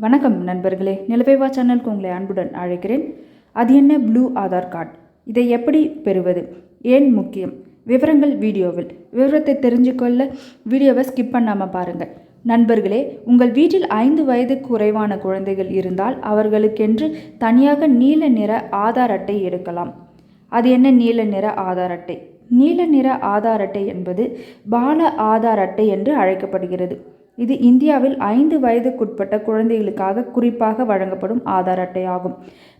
வணக்கம் நண்பர்களே. நிலவேவா சேனலுக்கு உங்களை அன்புடன் அழைக்கிறேன். அது என்ன? Blue Aadhaar card. இதை எப்படி பெறுவது? ஏன் முக்கியம்? விவரங்கள் வீடியோவில். விவரத்தை தெரிஞ்சுக்கொள்ள வீடியோவை ஸ்கிப் பண்ணாமல் பாருங்கள். நண்பர்களே உங்கள் வீட்டில் ஐந்து வயது குறைவான குழந்தைகள் இருந்தால் அவர்களுக்கென்று தனியாக நீல நிற ஆதார் அட்டை எடுக்கலாம். அது என்ன நீல நிற ஆதார் அட்டை? நீல நிற ஆதார் அட்டை என்பது பால ஆதார் அட்டை என்று அழைக்கப்படுகிறது. இது இந்தியாவில் ஐந்து வயதுக்குட்பட்ட குழந்தைகளுக்காக குறிப்பாக வழங்கப்படும் ஆதார் அட்டை ஆகும்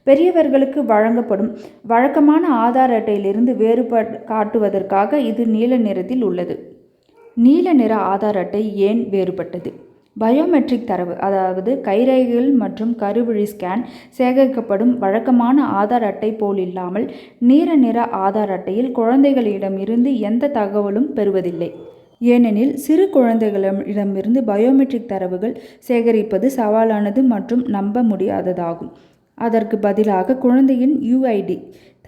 பெரியவர்களுக்கு வழங்கப்படும் வழக்கமான ஆதார் அட்டையிலிருந்து வேறுபட் காட்டுவதற்காக இது நீல நிறத்தில் உள்ளது. நீல நிற ஆதார் அட்டை ஏன் வேறுபட்டது? பயோமெட்ரிக் தரவு அதாவது கைரேகைகள் மற்றும் கருவிழி ஸ்கேன் சேகரிக்கப்படும் வழக்கமான ஆதார் அட்டை போல் இல்லாமல் நீல நிற ஆதார் அட்டையில் குழந்தைகளிடமிருந்து எந்த தகவலும் பெறுவதில்லை. ஏனெனில் சிறு குழந்தைகளிடமிருந்து பயோமெட்ரிக் தரவுகள் சேகரிப்பது சவாலானது மற்றும் நம்ப முடியாததாகும். அதற்கு பதிலாக குழந்தையின் யுஐடி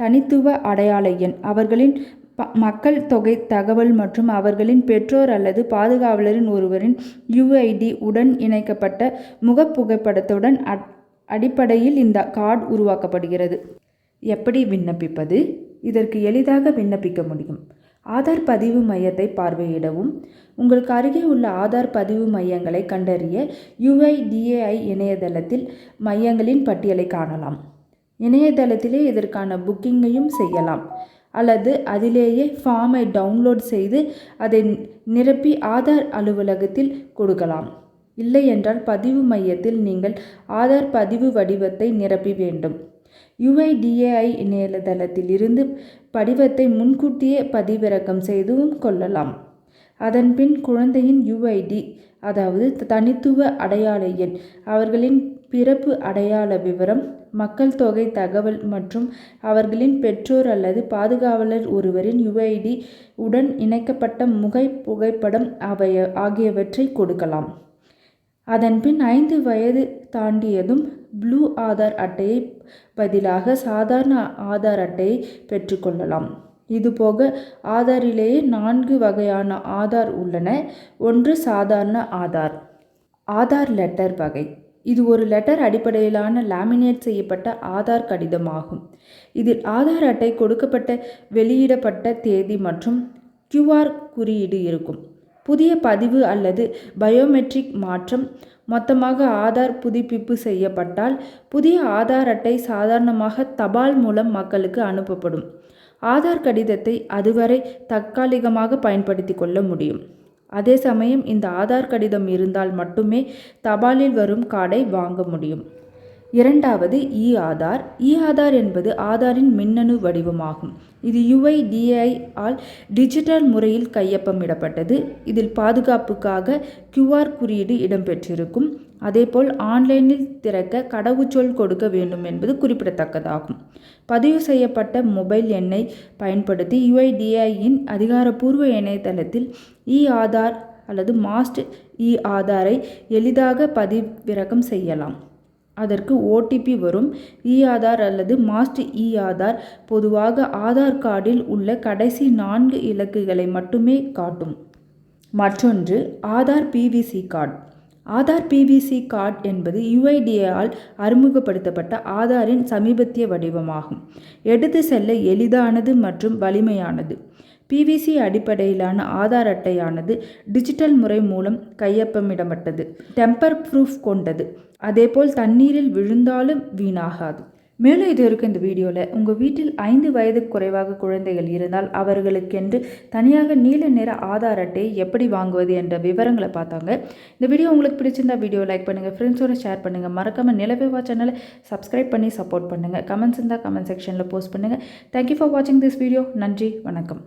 தனித்துவ அடையாள எண் அவர்களின் ப மக்கள் தொகை தகவல் மற்றும் அவர்களின் பெற்றோர் அல்லது பாதுகாவலரின் ஒருவரின் யுஐடி உடன் இணைக்கப்பட்ட முகப்புகைப்படத்துடன் அடிப்படையில் இந்த கார்டு உருவாக்கப்படுகிறது. எப்படி விண்ணப்பிப்பது? இதற்கு எளிதாக விண்ணப்பிக்க முடியும். ஆதார் பதிவு மையத்தை பார்வையிடவும் உங்களுக்கு அருகே உள்ள ஆதார் பதிவு மையங்களை கண்டறிய யுஐடிஏஐ இணையதளத்தில் மையங்களின் பட்டியலை காணலாம். இணையதளத்திலே இதற்கான புக்கிங்கையும் செய்யலாம். அல்லது அதிலேயே ஃபார்மை டவுன்லோட் செய்து அதை நிரப்பி ஆதார் அலுவலகத்தில் கொடுக்கலாம். இல்லை என்றால் பதிவு மையத்தில் நீங்கள் ஆதார் பதிவு வடிவத்தை நிரப்பி வேண்டும். யுஐடிஏஐ இணையதளத்தில் இருந்து படிவத்தை முன்கூட்டியே பதிவிறக்கம் செய்தும் கொள்ளலாம். அதன்பின் குழந்தையின் யுஐடி அதாவது தனித்துவ அடையாள எண் அவர்களின் பிறப்பு அடையாள விவரம் மக்கள் தொகை தகவல் மற்றும் அவர்களின் பெற்றோர் அல்லது பாதுகாவலர் ஒருவரின் யுஐடி உடன் இணைக்கப்பட்ட முகை புகைப்படம் அவை ஆகியவற்றை கொடுக்கலாம். அதன்பின் ஐந்து வயது தாண்டியதும் ப்ளூ ஆதார் அட்டையை பதிலாக சாதாரண ஆதார் அட்டையை பெற்றுக்கொள்ளலாம். இதுபோக ஆதாரிலேயே நான்கு வகையான ஆதார் உள்ளன. ஒன்று சாதாரண ஆதார் ஆதார் லெட்டர் வகை. இது ஒரு லெட்டர் அடிப்படையிலான லேமினேட் செய்யப்பட்ட ஆதார் கடிதமாகும். இதில் ஆதார் அட்டை கொடுக்கப்பட்ட வெளியிடப்பட்ட தேதி மற்றும் கியூஆர் குறியீடு இருக்கும். புதிய பதிவு அல்லது பயோமெட்ரிக் மாற்றம் மொத்தமாக ஆதார் புதுப்பிப்பு செய்யப்பட்டால் புதிய ஆதார் அட்டை சாதாரணமாக தபால் மூலம் மக்களுக்கு அனுப்பப்படும். ஆதார் கடிதத்தை அதுவரை தற்காலிகமாக பயன்படுத்தி கொள்ள முடியும். அதே சமயம் இந்த ஆதார் கடிதம் இருந்தால் மட்டுமே தபாலில் வரும் கார்டை வாங்க முடியும். இரண்டாவது இ ஆதார். இ ஆதார் என்பது ஆதாரின் மின்னணு வடிவமாகும். இது யுஐடிஐ ஆல் டிஜிட்டல் முறையில் கையொப்பமிடப்பட்டது. இதில் பாதுகாப்புக்காக கியூஆர் குறியீடு இடம்பெற்றிருக்கும். அதேபோல் ஆன்லைனில் திறக்க கடவுச்சொல் கொடுக்க வேண்டும் என்பது குறிப்பிடத்தக்கதாகும். பதிவு செய்யப்பட்ட மொபைல் எண்ணை பயன்படுத்தி யுஐடிஐயின் அதிகாரப்பூர்வ இணையதளத்தில் இ ஆதார் அல்லது மாஸ்ட் இ ஆதாரை எளிதாக பதிவிறக்கம் செய்யலாம். அதற்கு ஓடிபி வரும். இ ஆதார் அல்லது மாஸ்ட் இ ஆதார் பொதுவாக ஆதார் கார்டில் உள்ள கடைசி நான்கு இலக்குகளை மட்டுமே காட்டும். மற்றொன்று Aadhaar PVC card. Aadhaar PVC card என்பது யுஐடிஏஆல் அறிமுகப்படுத்தப்பட்ட ஆதாரின் சமீபத்திய வடிவமாகும். எடுத்து செல்ல எளிதானது மற்றும் வலிமையானது. பிவிசி அடிப்படையிலான ஆதார் அட்டையானது டிஜிட்டல் முறை மூலம் கையொப்பமிடப்பட்டது. டெம்பர் ப்ரூஃப் கொண்டது. அதேபோல் தண்ணீரில் விழுந்தாலும் வீணாகாது. மேலும் இது வரைக்கும் இந்த வீடியோவில் உங்கள் வீட்டில் ஐந்து வயது குறைவாக குழந்தைகள் இருந்தால் அவர்களுக்கென்று தனியாக நீல நிற ஆதார் அட்டையை எப்படி வாங்குவது என்ற விவரங்களை பார்த்தாங்க. இந்த வீடியோ உங்களுக்கு பிடிச்சிருந்தா வீடியோ லைக் பண்ணுங்கள் ஃப்ரெண்ட்ஸோட ஷேர் பண்ணுங்கள் மறக்காமல் நிலவேவா சேனலை சப்ஸ்கிரைப் பண்ணி சப்போர்ட் பண்ணுங்கள் கமெண்ட்ஸ் இருந்தால் கமெண்ட் செக்ஷனில் போஸ்ட் பண்ணுங்கள் தேங்க்யூ ஃபார் வாட்சிங் திஸ் வீடியோ நன்றி வணக்கம்.